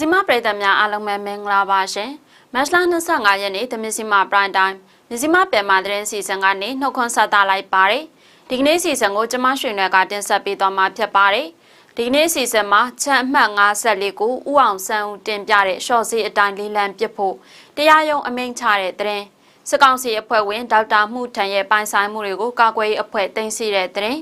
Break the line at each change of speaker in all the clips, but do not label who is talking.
ဇီမပရိသတ်များအားလုံးပဲမင်္ဂလာပါရှင်မတ်လ25ရက်နေ့သမစီမပရိုင်တိုင်းမြစီမပြန်မာသတင်းစီစဉ်ကနေနှုတ်ခွန်းဆက်သလိုက်ပါတယ်ဒီကနေ့စီစဉ်ကိုကျမရွှေနယ်ကတင်ဆက်ပေးသွားမှာဖြစ်ပါတယ်ဒီကနေ့စီစဉ်မှာချမ်းအမှတ်54ကိုဥအောင်ဆန်းဦးတင်ပြတဲ့ရှော့စီအတိုင်းလေးလံပစ်ဖို့တရားရုံးအမိန့်ချတဲ့သတင်းစကောင်စီအဖွဲ့ဝင်ဒေါက်တာမှုထန်ရဲ့ပိုင်ဆိုင်မှုတွေကိုကာကွယ်ရေးအဖွဲ့တင်စီတဲ့သတင်း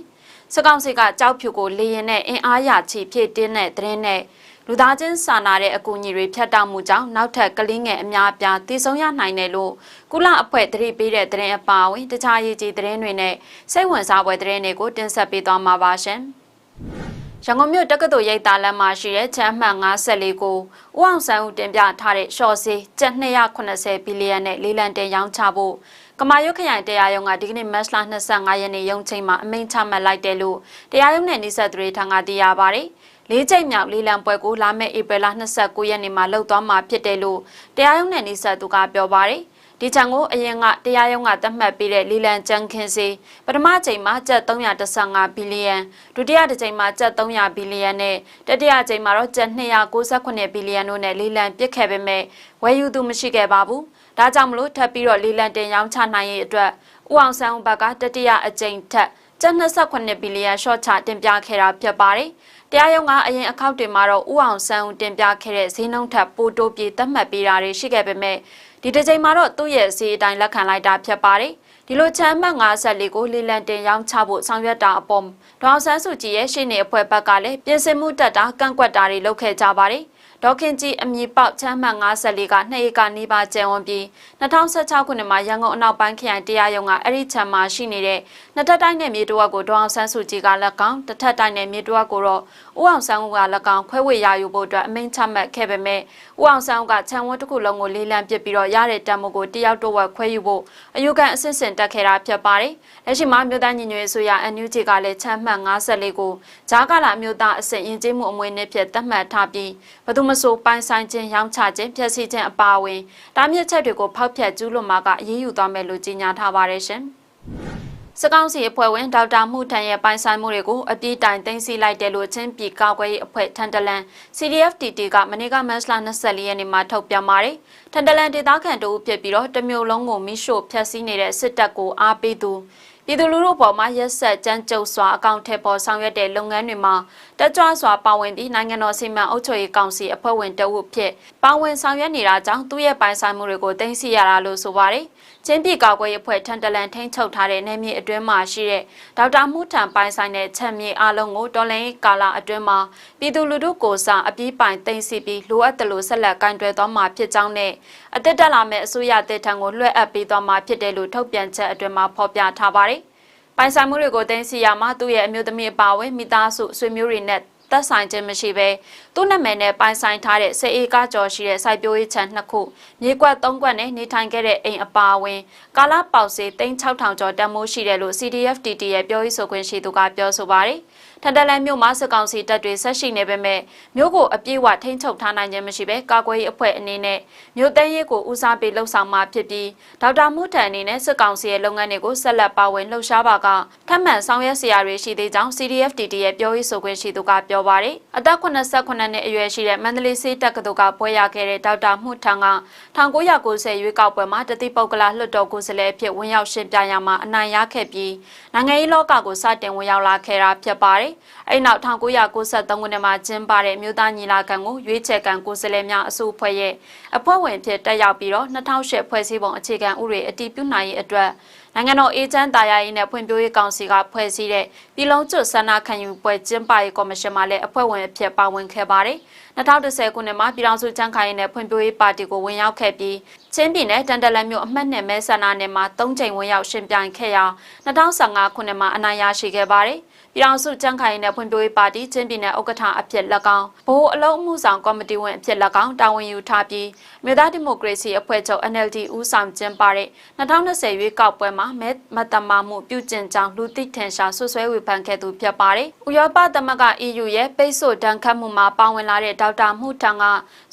စကောင်စီကကြောက်ဖြူကိုလေရင်နဲ့အင်အားရချီဖြည့်တင်းတဲ့သတင်းနဲ့ လူသားချင်းစာနာတဲ့အကူအညီတွေဖြတ်တောက်မှုကြောင့်နောက်ထပ်ကလေးငယ်အများအပြားတည်ဆုံးရနိုင်တယ်လို့ကုလအဖွဲ့တတိပေးတဲ့သတင်းအပါအဝင်တခြားရေးကြီးသတင်းတွေနဲ့စိတ်ဝင်စားဖွယ်သတင်းတွေကိုတင်ဆက်ပေးသွားမှာပါရှင်။ရန်ကုန်မြို့တက္ကသိုလ်ရိပ်သာလမ်းမှာရှိတဲ့ချမ်းမှန်54ကိုဦးအောင်ဆန်းဦးတင်ပြထားတဲ့ရှော့စီကျပ်280ဘီလီယံနဲ့လေးလံတင်ရောင်းချဖို့ကမာရွတ်ခရိုင်တရားရုံးကဒီကနေ့မတ်လ25ရက်နေ့ရုံးချိန်မှာအမိန့်ချမှတ်လိုက်တယ်လို့တရားရုံးနဲ့နှိဆက်သူတွေထံကသိရပါဗျ။ လေးချိန်မြောက်လေးလံပွဲကိုလာမယ့်ဧပြီလ29ရက်နေ့မှာလှုပ်သွားမှာဖြစ်တယ်လို့တရားရုံးနဲ့နှိဆက်သူကပြောပါတယ်။ဒီချံကိုအရင်ကတရားရုံးကသတ်မှတ်ပေးတဲ့လီလန်ကျန်းခင်းစီပထမချိန်မှာကျပ်315ဘီလီယံဒုတိယတစ်ချိန်မှာကျပ်300ဘီလီယံနဲ့တတိယချိန်မှာတော့ကျပ်298ဘီလီယံတို့နဲ့လီလန်ပြစ်ခဲ့ပေမဲ့ဝယ်ယူသူမရှိခဲ့ပါဘူးဒါကြောင့်မလို့ထပ်ပြီးတော့လီလန်တင်ရောင်းချနိုင်ရေးအတွက်ဦးအောင်ဆန်းဦးဘက်ကတတိယအကြိမ်ထက် ကျပ်28ဘီလီယံရှော့ချတင်ပြခဲ့တာဖြစ်ပါတယ်တရားရုံးကအရင်အခောက်တွေမှာတော့ဥအောင်ဆန်းဦးတင်ပြခဲ့တဲ့ဈေးနှုန်းထပ်ပိုတိုးပြေသတ်မှတ်ပေးတာတွေရှိခဲ့ပေမဲ့ဒီတစ်ချိန်မှာတော့သူ့ရဲ့စီအတိုင်းလက်ခံလိုက်တာဖြစ်ပါတယ်ဒီလိုချမ်းမှတ်54ကိုလေလံတင်ရောင်းချဖို့ဆောင်ရွက်တာအပေါ်ဒေါအောင်ဆန်းစုကြည်ရဲ့ရှေ့နေအဖွဲ့ဘက်ကလည်းပြင်ဆင်မှုတက်တာကန့်ကွက်တာတွေလုပ်ခဲ့ကြပါတယ် ဒေါခင်ကြီးအမည်ပေါက်ချမ်းမှတ်54ကနှစ်ဧကနီးပါးကျန်ဝန်ပြီး2016ခုနှစ်မှာရန်ကုန်အနောက်ပိုင်းခရိုင်တရားရုံးကအဲ့ဒီချမ်းမှာရှိနေတဲ့နှစ်ထပ်တိုင်းနယ်မြေတဝက်ကိုဒေါအောင်ဆန်းစုကြည်ကလက်ကောင်တစ်ထပ်တိုင်းနယ်မြေတဝက်ကိုတော့ဦးအောင်ဆန်းဦးကလက်ကောင်ခွဲဝေရယူဖို့အတွက်အမိန့်ချမှတ်ခဲ့ပေမဲ့ဦးအောင်ဆန်းဦးကချမ်းဝန်းတစ်ခုလုံးကိုလေးလံပစ်ပြီးတော့ရတဲ့တံမိုးကိုတယောက်တော့ဝက်ခွဲယူဖို့အယူခံအစစ်စင်တက်ခဲ့တာဖြစ်ပါတယ်။လက်ရှိမှာမြို့သားညီညွတ်ရေးဆိုရ NUG ကလည်းချမ်းမှတ်54ကိုဂျားကလာမြို့သားအစစ်ရင်ကျေးမှုအမွေနှစ်ဖြစ်သတ်မှတ်ထားပြီးဘသူမဆိုပိုင်ဆိုင်ခြင်းရောင်းချခြင်းဖျက်ဆီးခြင်းအပါအဝင်တားမြစ်ချက်တွေကိုဖောက်ဖျက်ကျူးလွန်မှာကအရေးယူသွားမယ်လို့ကြေညာထားပါတယ်ရှင်။စကောင်းစီအဖွဲ့ဝင်ဒေါက်တာမှုထန်ရဲ့ပိုင်ဆိုင်မှုတွေကိုအပြည့်တိုင်သိမ်းဆည်းလိုက်တယ်လို့ချင်းပြည်ကောက်ွယ်ရေးအဖွဲ့ထန်တလန် CDFTT ကမနေ့ကမတ်လ24ရက်နေ့မှာထုတ်ပြန်ပါတယ်။ထန်တလန်ဒေသခံတို့ဖြစ်ပြီးတော့တမျိုးလုံးကိုမိရှို့ဖျက်ဆီးနေတဲ့စစ်တပ်ကိုအားပေးသူ ပြည်သူလူထုပေါ်မှာရက်ဆက်ကြမ်းကြုတ်စွာအကောင့်ထည့်ပေါ်ဆောင်ရွက်တဲ့လုပ်ငန်းတွေမှာတက်ကြွစွာပါဝင်ပြီးနိုင်ငံတော်စီမံအုပ်ချုပ်ရေးကောင်စီအဖွဲ့ဝင်တအုပ်ဖြစ်ပါဝင်ဆောင်ရွက်နေတာကြောင့်သူ့ရဲ့ပိုင်ဆိုင်မှုတွေကိုသိမ်းဆည်းရတာလို့ဆိုပါတယ်။ ချင်းပြည်ကောက်ွယ်ရေးအဖွဲ့ထန်တလန်ထိန်းချုပ်ထားတဲ့နေမြေအတွင်းမှာရှိတဲ့ဒေါက်တာမှုထံပိုင်ဆိုင်တဲ့ချက်မြေအလုံးကိုတော်လိုင်းကာလာအတွင်းမှာပြည်သူလူထုကိုစားအပြည့်ပိုင်သိမ်းဆည်းပြီးလိုအပ်တယ်လို့ဆက်လက်ကင်တွယ်သွားမှာဖြစ်ကြောင်းနဲ့အသက်တက်လာမဲ့အစိုးရတဲ့ထံကိုလွှဲအပ်ပေးသွားမှာဖြစ်တယ်လို့ထုတ်ပြန်ချက်အတွင်းမှာဖော်ပြထားပါတယ်ပိုင်ဆိုင်မှုတွေကိုတင်စီရမှာသူ့ရဲ့အမျိုးသမီးအပါအဝင်မိသားစုဆွေမျိုးတွေနဲ့သက်ဆိုင်ခြင်းမရှိဘဲ သူ့နာမည်နဲ့ပိုင်ဆိုင်ထားတဲ့စေအေကကျော်ရှိတဲ့စိုက်ပျိုးရေးခြံနှစ်ခုမြေကွက်၃ကွက်နဲ့နေထိုင်ခဲ့တဲ့အိမ်အပါအဝင်ကာလပေါက်စေ3600ကျော်တန်မိုးရှိတယ်လို့ CDFTT ရဲ့ပြောရေးဆိုခွင့်ရှိသူကပြောဆိုပါတယ်။ထန်တလန်မြို့မှာစစ်ကောင်စီတပ်တွေဆက်ရှိနေပေမဲ့မြို့ကိုအပြည့်အဝထိန်းချုပ်ထားနိုင်ခြင်းမရှိဘဲကာကွယ်ရေးအဖွဲ့အနေနဲ့မြို့တန်းရေးကိုဦးစားပေးလှုပ်ဆောင်မှာဖြစ်ပြီးဒေါက်တာမှုထန်အနေနဲ့စစ်ကောင်စီရဲ့လုပ်ငန်းတွေကိုဆက်လက်ပါဝင်လှုပ်ရှားပါကထပ်မံဆောင်ရွက်စရာတွေရှိသေးကြောင်း CDFTT ရဲ့ပြောရေးဆိုခွင့်ရှိသူကပြောပါတယ်အသက်89နှစ်အရွယ်ရှိတဲ့မန္တလေးစေးတက္ကသိုလ်ကပွဲရခဲ့တဲ့ဒေါက်တာမှုထန်က1990ရွေးကောက်ပွဲမှာတတိပုဂ္ဂလလွှတ်တော်ကိုယ်စားလှယ်အဖြစ်ဝင်ရောက်ရှင်းပြရမှာအနိုင်ရခဲ့ပြီးနိုင်ငံရေးလောကကိုစတင်ဝင်ရောက်လာခဲ့တာဖြစ်ပါတယ်။အဲ့နောက်1993ခုနှစ်မှာကျင်းပတဲ့မြို့သားညီလာခံကိုရွေးချယ်ခံကိုယ်စားလှယ်များအစုအဖွဲ့ရဲ့အဖွဲ့ဝင်ဖြစ်တက်ရောက်ပြီးတော့2008ဖွဲ့စည်းပုံအခြေခံဥပဒေအတည်ပြုနိုင်ရေးအတွက် နိုင်ငံတော်အေဂျင့်တာယာရေးနဲ့ဖွံ့ဖြိုးရေးကောင်စီကဖွဲ့စည်းတဲ့ပြည်လုံးကျွတ်ဆန္ဒခံယူပွဲကျင်းပရေးကော်မရှင်မှလည်းအဖွဲ့ဝင်အဖြစ်ပါဝင်ခဲ့ပါတယ်။2010ခုနှစ်မှာပြည်ထောင်စုကြံ့ခိုင်ရေးနဲ့ဖွံ့ဖြိုးရေးပါတီကိုဝင်ရောက်ခဲ့ပြီးချင်းပြည်နယ်တန်တလန်မြို့အမှတ်နဲ့မဲဆန္ဒနယ်မှာ၃ချိန်ဝင်ရောက်ရှင်ပြိုင်ခဲ့ရာ2015ခုနှစ်မှာအနိုင်ရရှိခဲ့ပါတယ်။ ပြည်ထောင်စုကြံ့ခိုင်ရေးနဲ့ဖွံ့ဖြိုးရေးပါတီချင်းပြည်နယ်ဥက္ကဋ္ဌအဖြစ်လက်ကောင်ဘိုးအလုံးမှုဆောင်ကော်မတီဝင်အဖြစ်လက်ကောင်တာဝန်ယူထားပြီးမြို့သားဒီမိုကရေစီအဖွဲ့ချုပ် NLD ဦးဆောင်ကျင်းပတဲ့2020ရွေးကောက်ပွဲမှာမဲမတမာမှုပြုကျင့်ကြောင်းလူသိထင်ရှားဆွဆွဲဝေဖန်ခဲ့သူဖြစ်ပါတယ်။ဥရောပသမဂ္ဂ EU ရဲ့ပိတ်ဆို့တန်းခတ်မှုမှာပါဝင်လာတဲ့ဒေါက်တာမှုထံက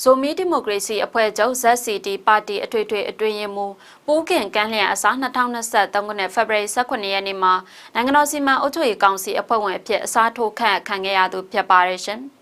ဇိုမီဒီမိုကရေစီအဖွဲ့ချုပ် ZCD ပါတီအထွေထွေအတွင်းရင်မူပိုးခင်ကန်းလျံအစား2023ခုနှစ်ဖေဖော်ဝါရီ18ရက်နေ့မှာနိုင်ငံတော်စီမံအုပ်ချုပ်ရေးကောင်စီအဖွဲ့ဝင်အဖြစ်အစားထိုးခန့်ခံခဲ့ရသူဖြစ်ပါတယ်ရှင်။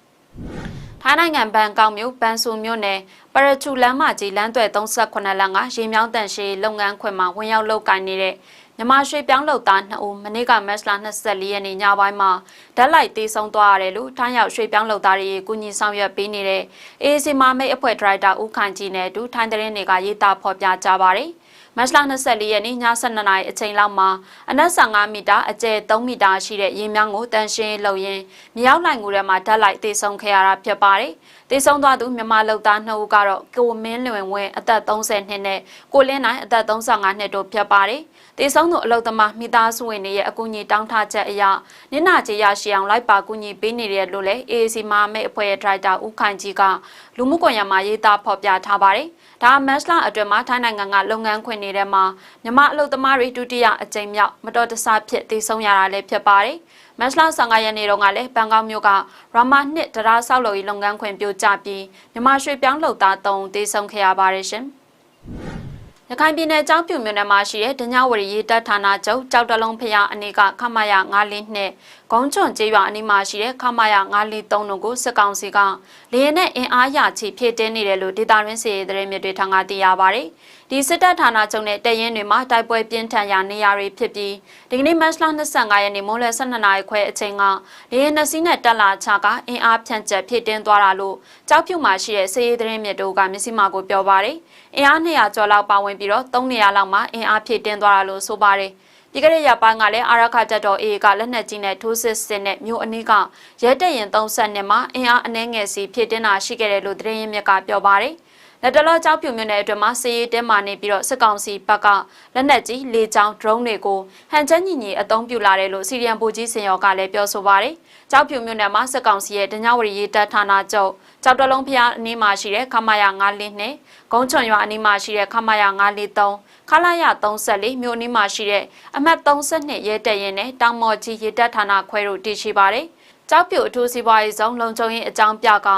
ထိုင်းနိုင်ငံဘန်ကောက်မြို့ပန်ဆူမြို့နယ်ပရချူလမ်းမကြီးလမ်းသွဲ38လမ်းကရေမြောင်းတန်ရှည်လုပ်ငန်းခွင်မှာဝင်ရောက်လုပ်ကိုင်နေတဲ့မြန်မာရွှေပြောင်းလုပ်သား2ဦးမနေ့ကမတ်လ24ရက်နေ့ညပိုင်းမှာဓာတ်လိုက်တေးဆုံးသွားရတယ်လို့ထိုင်းရောက်ရွှေပြောင်းလုပ်သားတွေကူညီဆောင်ရွက်ပေးနေတဲ့အေးစီမာမိတ်အဖွဲ့ဒရိုက်တာဦးခိုင်ကြီးနဲ့အတူထိုင်းသတင်းတွေကရေးသားဖော်ပြကြပါရတယ်။ မတ်လ24ရက်နေ့ည7:00နာရီအချိန်လောက်မှာအနက်15မီတာအကျယ်3မီတာရှိတဲ့ရေမြောင်းကိုတန်ရှင်းလှုပ်ရင်းမြောက်လိုင်ကူထဲမှာဓာတ်လိုက်တေးဆုံးခဲ့ရတာဖြစ်ပါတယ်။တေးဆုံးသွားသူမြန်မာလုပ်သား2ဦးကတော့ကိုမင်းလွင်ဝင်းအသက်30နှစ်နဲ့ကိုလင်းနိုင်အသက်35နှစ်တို့ဖြစ်ပါတယ်။ တေဆုံးသူအလုသမားမိသားစုဝင်တွေရဲ့အကူအညီတောင်းထားချက်အရနင့်နာချေရရှိအောင်လိုက်ပါကူညီပေးနေတယ်လို့လည်း AAC မဟာမိတ်အဖွဲ့ရဲ့ဒရိုက်တာဦးခိုင်ကြီးကလူမှုကွန်ရက်မှာရေးသားဖော်ပြထားပါတယ်။ဒါမတ်လအတွင်းမှာထိုင်းနိုင်ငံကလုပ်ငန်းခွင်နေတဲ့မှာမြမအလုသမားတွေဒုတိယအကြိမ်မြောက်မတော်တဆဖြစ်တေဆုံးရတာလည်းဖြစ်ပါတယ်။မတ်လ15ရက်နေ့တုန်းကလည်းဘန်ကောက်မြို့ကရာမာနှစ်တရားဆောက်လုပ်ရေးလုပ်ငန်းခွင်ပြိုကျပြီးမြမရွှေပြောင်းလုပ်သား3ဦးတေဆုံးခဲ့ရပါတယ်ရှင်။ ရခိုင်ပြည်နယ်ကြောင်းပြူမြို့နယ်မှာရှိတဲ့ဒညဝရီရေးတပ်ဌာနချုပ်ကြောက်တလုံးဖျားအနေကခမရ94နှစ်ဂုံးချွန်ကျေးရွာအနီးမှာရှိတဲ့ခမရ943တို့ကိုစစ်ကောင်စီကလေရင်နဲ့အင်အားရချီဖြည့်တင်းနေတယ်လို့ဒေတာရင်းစီရေးသတင်းမြစ်တွေထံကသိရပါဗျ။ဒီစစ်တပ်ဌာနချုပ်နဲ့တရင်တွေမှာတိုက်ပွဲပြင်းထန်ရာနေရာတွေဖြစ်ပြီးဒီကနေ့မတ်လ25ရက်နေ့မိုးလယ်12နာရီခွဲအချိန်ကလေရင်နှစ်စီးနဲ့တက်လာချကအင်အားဖြန့်ကျက်ဖြည့်တင်းသွားတာလို့ကြောက်ဖြူမှာရှိတဲ့စီရေးသတင်းမြစ်တို့ကမျက်စိမှကိုပြောပါဗျ။ အင်အား200ကျော်လောက်ပါဝင်ပြီးတော့3နေရာလောက်မှာအင်အားဖြည့်တင်းသွားတာလို့ဆိုပါတယ်။ပြီးခဲ့တဲ့ရက်ပိုင်းကလည်းအာရခတက်တော် AA ကလက်နက်ကြီးနဲ့ထိုးစစ်ဆင်တဲ့မြို့အနီးကရဲတပ်ရင်30နှစ်မှာအင်အားအနှဲငယ်စီဖြစ်တင်တာရှိခဲ့တယ်လို့သတင်းရင်းမြစ်ကပြောပါတယ်။ လက်တလောကြောက်ပြူမြို့နယ်အတွင်းမှာစီရေးတဲမာနေပြီးတော့စစ်ကောင်စီဘက်ကလက်နက်ကြီးလေကြောင်း drone တွေကိုဟန်ချက်ညီညီအသုံးပြုလာတယ်လို့စီရီယံဗိုလ်ကြီးစင်ရောကလည်းပြောဆိုပါတယ်။ကြောက်ပြူမြို့နယ်မှာစစ်ကောင်စီရဲ့ဒညဝရီရေးတပ်ဌာနချုပ်ကြောက်တလုံးဖျားအနီးမှာရှိတဲ့ခမာယာ9နဲ့ဂုံးချွန်ရွာအနီးမှာရှိတဲ့ခမာယာ943 ခလာရ34မြို့နီးမှာရှိတဲ့အမှတ်32ရဲတပ်ရင်နဲ့တောင်မော်ကြီးရေတပ်ဌာနခွဲတို့တည်ရှိပါတယ်။ကြောက်ပြူအထူးစီးပွားရေးဆောင်လုံခြုံရေးအကြောင်းပြက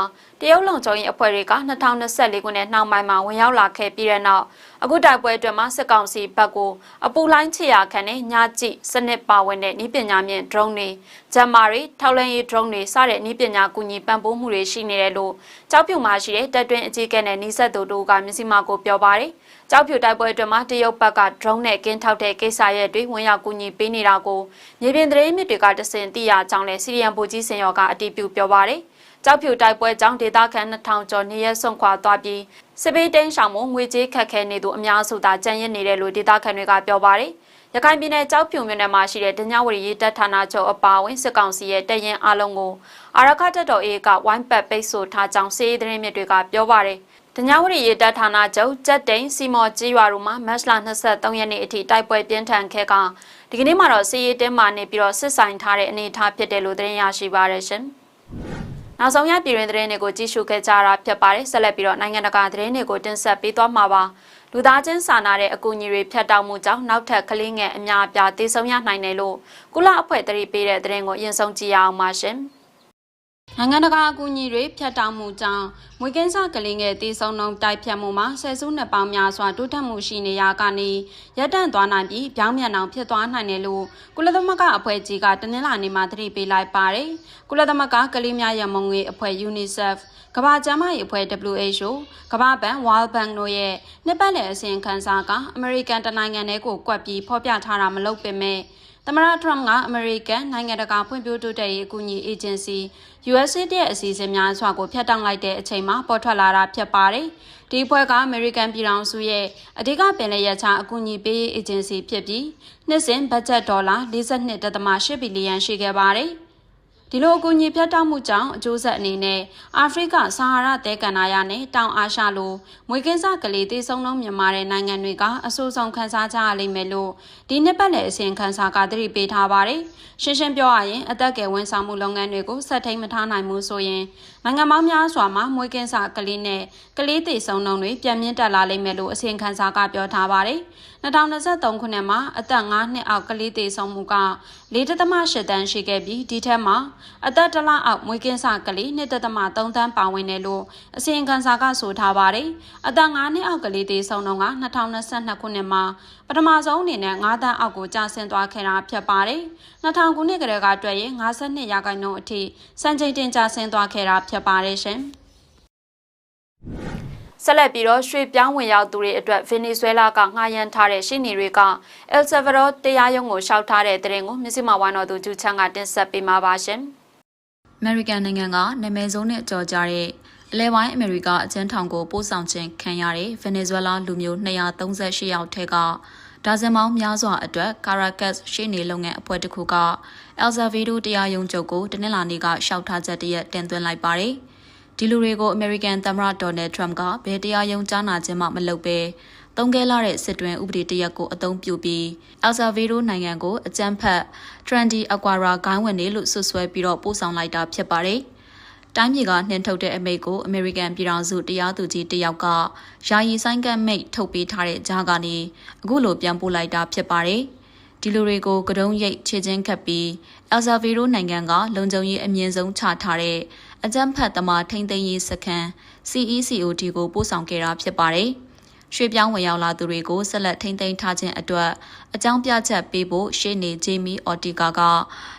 တရုတ်လုံခြုံရေးအဖွဲ့တွေက2024ခုနှစ်နှောင်းပိုင်းမှာဝင်ရောက်လာခဲ့ပြီးတဲ့နောက်အခုတိုက်ပွဲအတွင်းမှာစစ်ကောင်စီဘက်ကိုအပူလိုင်းချရာခံနဲ့ညကြည့်စနစ်ပါဝင်တဲ့ဤပညာမြင့် drone တွေဂျမ်မာတွေထောက်လန်းရေး drone တွေစတဲ့ဤပညာကူညီပံ့ပိုးမှုတွေရှိနေတယ်လို့ကြောက်ပြူမှာရှိတဲ့တပ်တွင်းအကြီးအကဲနဲ့နှိဆက်သူတို့ကမျက်စိမှကိုပြောပါတယ်။ ကြောက်ဖြူတိုက်ပွဲအတွင်းမှာတရုတ်ဘက်က drone နဲ့ကင်းထောက်တဲ့ကိစ္စရဲ့တွေဝင်ရောက်ကူညီပေးနေတာကိုမြေပြင်သတင်းမြစ်တွေကတဆင်သိရကြောင်းလဲစီရီယံဗိုလ်ကြီးစင်ရောကအတည်ပြုပြောပါတယ်။ကြောက်ဖြူတိုက်ပွဲကြောင့်ဒေသခံ2000ကျော်နေရဆုံခွာသွားပြီးစစ်ပေးတိန်းဆောင်မှုငွေကြေးခက်ခဲနေသူအများစုသာကြံ့ရစ်နေတယ်လို့ဒေသခံတွေကပြောပါတယ်။ရခိုင်ပြည်နယ်ကြောက်ဖြူမြို့နယ်မှာရှိတဲ့ဒညဝရီရေးတပ်ဌာနချုပ်အပါအဝင်စစ်ကောင်စီရဲ့တရင်အလုံးကိုအာရခတ်တော်အေကဝိုင်းပတ်ပိတ်ဆို့ထားကြောင်းစီးရီးသတင်းမြစ်တွေကပြောပါတယ်။ တညဝရီရေတပ်ဌာနချုပ်ကြက်တိန်စီမော်ကြီးရွာတို့မှာမတ်လ23ရက်နေ့အထိတိုက်ပွဲပြင်းထန်ခဲ့ကဒီကနေ့မှာတော့စီရေးတင်းမာနေပြီးတော့စစ်ဆိုင်ထားတဲ့အနေအထားဖြစ်တယ်လို့သတင်းရရှိပါရရှင်။နောက်ဆုံးရပြည်တွင်သတင်းတွေကိုကြည့်ရှုခဲ့ကြတာဖြစ်ပါတယ်ဆက်လက်ပြီးတော့နိုင်ငံတကာသတင်းတွေကိုတင်ဆက်ပေးသွားမှာပါ။လူသားချင်းစာနာတဲ့အကူအညီတွေဖြတ်တောက်မှုကြောင့်နောက်ထပ်ကလေးငယ်အများအပြားသေဆုံးရနိုင်တယ်လို့ကုလအဖွဲ့တရီပေးတဲ့သတင်းကိုအရင်ဆုံးကြည့်ရအောင်ပါရှင်။ နိုင်ငံတကာအကူအညီတွေဖြတ်တောက်မှုကြောင့်မွေကင်းစကလေးငယ်တေဆုံးနှုန်းတိုက်ဖြတ်မှုမှာဆယ်စုနှစ်ပေါင်းများစွာတိုးတက်မှုရှိနေရကနေရပ်တန့်သွားနိုင်ပြီးပြောင်းပြန်အောင်ဖြစ်သွားနိုင်တယ်လို့ကုလသမဂ္ဂအဖွဲ့ကြီးကတနင်္လာနေ့မှာသတိပေးလိုက်ပါတယ်။ကုလသမဂ္ဂကလေးများရမုံငွေအဖွဲ့ UNICEF ကမ္ဘာ့ကျန်းမာရေးအဖွဲ့ WHO ကမ္ဘာ့ဘဏ် World Bank တို့ရဲ့နှစ်ပတ်လည်အစီရင်ခံစာကအမေရိကန်တနိုင်ငံတည်းကိုကွက်ပြီးဖော်ပြထားတာမလုပ်ပေမဲ့ သမရထရမ့်ကအမေရိကန်နိုင်ငံတကာဖွံ့ဖြိုးတိုးတက်ရေးအကူအညီအေဂျင်စီ USAID ရဲ့အစီအစဉ်များစွာကိုဖျက်တောက်လိုက်တဲ့အချိန်မှာပေါ်ထွက်လာတာဖြစ်ပါတယ်။ဒီဖွဲ့ကအမေရိကန်ပြည်ထောင်စုရဲ့အဓိကပင်လယ်ရချအကူအညီပေးရေးအေဂျင်စီဖြစ်ပြီးနှစ်စဉ်ဘတ်ဂျက်ဒေါ်လာ42.8ဘီလီယံရှိခဲ့ပါတယ်။ ဒီလိုအကူအညီဖြတ်တောက်မှုကြောင့်အကျိုးဆက်အနေနဲ့အာဖရိကဆာဟာရတဲကန်နာယာနဲ့တောင်အာရှလိုမွေကင်းစကလေးတေဆုံးလုံးမြန်မာတဲ့နိုင်ငံတွေကအဆိုးဆုံးခန်းစားကြရလိမ့်မယ်လို့ဒီနှစ်ပတ်လည်အစီရင်ခံစာကသတိပေးထားပါတယ်။ရှင်းရှင်းပြောရရင်အသက်ကယ်ဝန်ဆောင်မှုလုပ်ငန်းတွေကိုဆက်ထိန်မထားနိုင်မှုဆိုရင် နိုင်ငံပေါင်းများစွာမှာမွေကင်းစကလေးနဲ့ကလေးတေဆုံးလုံးတွေပြန်မြင့်တက်လာလိမ့်မယ်လို့အစီရင်ခံစာကပြောထားပါတယ်။2023ခုနှစ်မှာအသက်9နှစ်အောက်ကလေးသေဆုံးမှုက4.8တန်းရှိခဲ့ပြီးဒီထက်မှာအသက်တလအောက်မွေးကင်းစကလေး2.3တန်းပါဝင်တယ်လို့အစီရင်ခံစာကဆိုထားပါတယ်။အသက်9နှစ်အောက်ကလေးသေဆုံးတော့က2022ခုနှစ်မှာပထမဆုံးအနေနဲ့9တန်းအောက်ကိုကျဆင်းသွားခဲ့တာဖြစ်ပါတယ်။2000ခုနှစ်ကတည်းကအတွက်ရင်52ရာခိုင်နှုန်းအထိစံချိန်တင်ကျဆင်းသွားခဲ့တာဖြစ်ပါတယ်ရှင်။
ဆက်လက်ပြီးတော့ရွှေပြောင်းဝင်ရောက်သူတွေအတွက်ဗင်နီဇွဲလားကငှားရမ်းထားတဲ့ရှီနီတွေကအယ်ဆာဗာဒိုတရားရုံးကိုရှောက်ထားတဲ့တရင်ကိုမြစ်စမဝိုင်းတော်သူကျူချန်ကတင်ဆက်ပေးမှာပါရှင်။
အမေရိကန်နိုင်ငံကနာမည်ဆုံးနဲ့ကြော်ကြတဲ့ အလဲပိုင်းအမေရိကအကျဉ်းထောင်ကိုပို့ဆောင်ခြင်းခံရတဲ့ဗင်နီဇွဲလားလူမျိုး238ယောက်ထဲကဒါဇင်ပေါင်းများစွာအတွက်ကာရာကတ်ရှေ့နေလုပ်ငန်းအဖွဲ့တစ်ခုကအယ်ဆာဗေဒိုတရားရုံးချုပ်ကိုတနင်္လာနေ့ကရှောက်ထားချက်တရက်တင်သွင်းလိုက်ပါတယ်။ဒီလူတွေကိုအမေရိကန်သမ္မတဒေါ်နယ်ထရမ့်ကဘယ်တရားရုံးကြားနာခြင်းမှမလုပ်ဘဲတုံးခဲလာတဲ့စစ်တွင်ဥပဒေတရက်ကိုအသုံးပြုပြီးအယ်ဆာဗေဒိုနိုင်ငံကိုအကြမ်းဖက် Trendy Aquara ဂိုင်းဝင်နေလို့ဆွဆွဲပြီးတော့ပို့ဆောင်လိုက်တာဖြစ်ပါတယ်။ တိုင်းပြည်ကနှင်ထုတ်တဲ့အမိတ်ကိုအမေရိကန်ပြည်ထောင်စုတရားသူကြီးတယောက်ကယာယီဆိုင်ကမိတ်ထုတ်ပေးထားတဲ့ကြားကနေအခုလိုပြန်ပို့လိုက်တာဖြစ်ပါတယ်။ဒီလူတွေကိုကတုံးရိတ်ခြေချင်းခတ်ပြီးအယ်ဆာဗေဒိုနိုင်ငံကလုံခြုံရေးအမြင့်ဆုံးချထားတဲ့အကြမ်းဖက်သမားထိန်းသိမ်းရေးစခန်း CECOD ကိုပို့ဆောင်ခဲ့တာဖြစ်ပါတယ်။ရွှေပြောင်းဝင်ရောက်လာသူတွေကိုဆက်လက်ထိန်းသိမ်းထားခြင်းအတွက်အကြောင်းပြချက်ပေးဖို့ရှေ့နေဂျေမီအော်တီကာက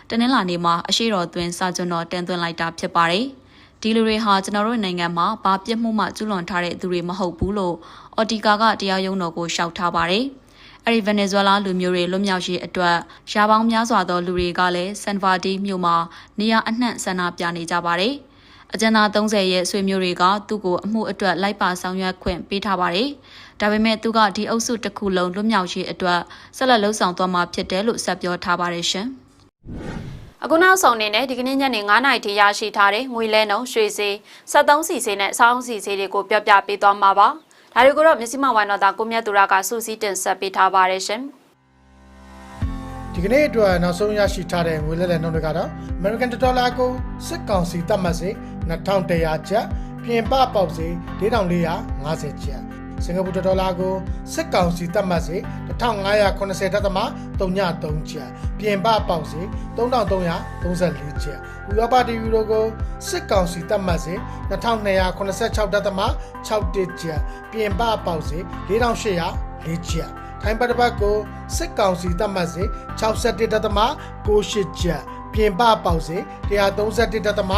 တနင်္လာနေ့မှာအရှိတော်သွင်းစာကျွန်းတော်တင်သွင်းလိုက်တာဖြစ်ပါတယ်။ ဒီလူတွေဟာကျွန်တော်တို့နိုင်ငံမှာဘာပြစ်မှုမှကျူးလွန်ထားတဲ့သူတွေမဟုတ်ဘူးလို့အော်တီကာကတရားရုံးတော်ကိုရှောက်ထားပါတယ်။အဲဒီဗင်နီဇွဲလားလူမျိုးတွေလွတ်မြောက်ရေးအတွက်ရာပေါင်းများစွာသောလူတွေကလည်းဆန်ဗာဒီမြို့မှာနေရာအနှံ့ဆန္ဒပြနေကြပါတယ်။အကျဉ်းသား30ရဲ့ဆွေမျိုးတွေကသူ့ကိုအမှုအတွက်လိုက်ပါဆောင်ရွက်ခွင့်ပေးထားပါတယ်။ဒါပေမဲ့သူကဒီအုပ်စုတစ်ခုလုံးလွတ်မြောက်ရေးအတွက်ဆက်လက်လှုပ်ဆောင်သွားမှာဖြစ်တယ်လို့ဆက်ပြောထားပါတယ်ရှင်။
အခုနောက်ဆုံးအနေနဲ့ဒီကနေ့ညနေ9:00နာရီထိရရှိထားတဲ့ငွေလဲနှုန်းရွှေဈေး73စီဈေးနဲ့စောင်းစီဈေးတွေကိုပြပြပေးသွားမှာပါ။ဒါတွေကိုတော့မြစီမဝိုင်းတော်သားကိုမြတ်သူရကစူးစီးတင်ဆက်ပေးထားပါတယ်ရှင်။
ဒီကနေ့အတွက်နောက်ဆုံးရရှိထားတဲ့ငွေလဲလှယ်နှုန်းတွေကတော့ American Dollar ကိုစစ်ကောင်စီသတ်မှတ်စေ2100ကျပ်ပြင်ပပေါက်စေ4450ကျပ် စင်ကာပူဒေါ်လာကိုစစ်ကောင်စီသတ်မှတ်စေ1580တက်သမ33ကျပ်ပြင်ပပေါက်စေ3334ကျပ်ဥရောပတီယူရိုကိုစစ်ကောင်စီသတ်မှတ်စေ2286တက်သမ61ကျပ်ပြင်ပပေါက်စေ4804ကျပ်ထိုင်းပတ်တစ်ပတ်ကိုစစ်ကောင်စီသတ်မှတ်စေ61ဒသမ68ကျပ် ပြင်ပပေါက်စေ131ဒသမ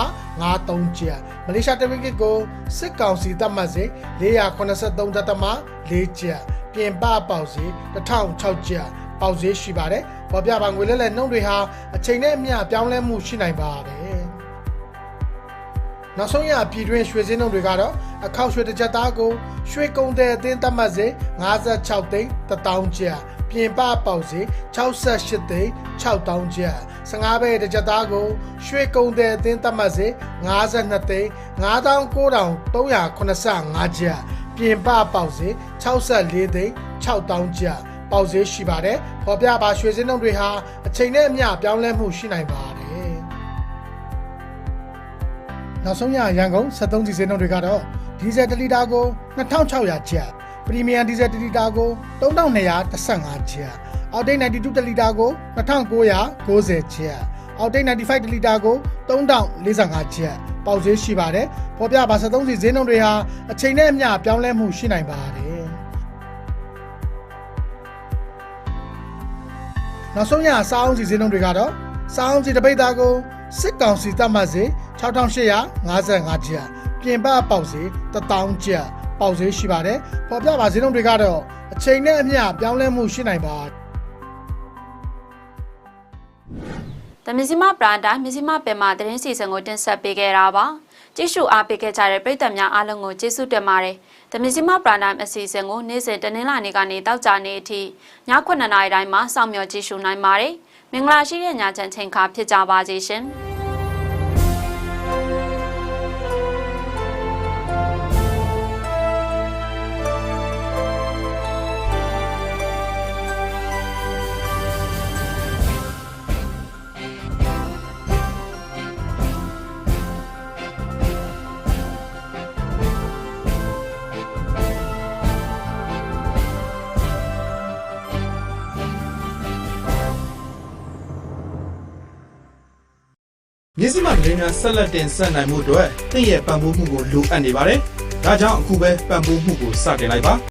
53ကျပ်မလေးရှားတဝင်းကစ်ကိုစစ်ကောင်စီသတ်မှတ်စေ483ဒသမ4ကျပ်ပြင်ပပေါက်စေ1006ကျပ်ပေါက်စေရှိပါတယ်ပေါ်ပြပါငွေလဲလဲနှုန်းတွေဟာအချိန်နဲ့အမျှပြောင်းလဲမှုရှိနိုင်ပါတယ်နောက်ဆုံးရပြည်တွင်းရွှေစင်းနှုန်းတွေကတော့အခောက်ရွှေတစ်ကြက်သားကိုရွှေကုံတဲ့အသင်းသတ်မှတ်စေ56သိန်း1000ကျပ် ပြင်ပပေါက်စေ68သိန်း6000ကျပ်15ဘဲတစ်ကြက်သားကိုရွှေကုံတဲ့အသင်းသတ်မှတ်စေ52သိန်း99,385ကျပ်ပြင်ပပေါက်စေ64သိန်း6000ကျပ်ပေါက်စေရှိပါတယ်ပေါ်ပြပါရွှေစင်းနှုန်းတွေဟာအချိန်နဲ့အမျှပြောင်းလဲမှုရှိနိုင်ပါတယ်နောက်ဆုံးရရန်ကုန်73ဒီဇယ်နှုန်းတွေကတော့ဒီဇယ်1လီတာကို2600ကျပ် ပရီမီယံဒီဇယ်1လီတာကို3215ကျပ်အောက်တိတ်92တလီတာကို2990ကျပ်အောက်တိတ်95တလီတာကို3045ကျပ်ပေါက်ဈေးရှိပါတယ်ပေါ်ပြပါ73စီဈေးနှုန်းတွေဟာအချိန်နဲ့အမျှပြောင်းလဲမှုရှိနိုင်ပါတယ်နောက်ဆုံးရစားအောင်စီဈေးနှုန်းတွေကတော့စားအောင်စီတပိတ်သားကိုစစ်ကောင်စီတတ်မှတ်စေ6855ကျပ်ပြင်ပပေါက်စေ1000ကျပ် ပေါက်ဈေးရှိပါတယ်ပေါ်ပြပါဈေးနှုန်းတွေကတော့အချိန်နဲ့အမျှပြောင်းလဲမှုရှိနိုင်ပါတယ်။
တမစီမပရန်တိုင်းမစီမပင်မှာသတင်းစီစဉ်ကိုတင်ဆက်ပေးခဲ့တာပါ။ကြည့်ရှုအားပေးခဲ့ကြတဲ့ပရိသတ်များအားလုံးကိုကျေးဇူးတင်ပါတယ်။တမစီမပရန်တိုင်းအစီအစဉ်ကိုနေ့စဉ်တနင်္လာနေ့ကနေတောက်ကြနေ့အထိည9:00နာရီတိုင်းမှာစောင့်မျှော်ကြည့်ရှုနိုင်ပါတယ်။မင်္ဂလာရှိတဲ့ညချမ်းချိန်ခါဖြစ်ကြပါစေရှင်။။
မြစည်းမသတင်းများဆက်လက်တင်ဆက်နိုင်မှုအတွက်တင့်ရဲ့ပံ့ပိုးမှုကိုလိုအပ်နေပါတယ်။ဒါကြောင့်အခုပဲပံ့ပိုးမှုကိုစတင်လိုက်ပါ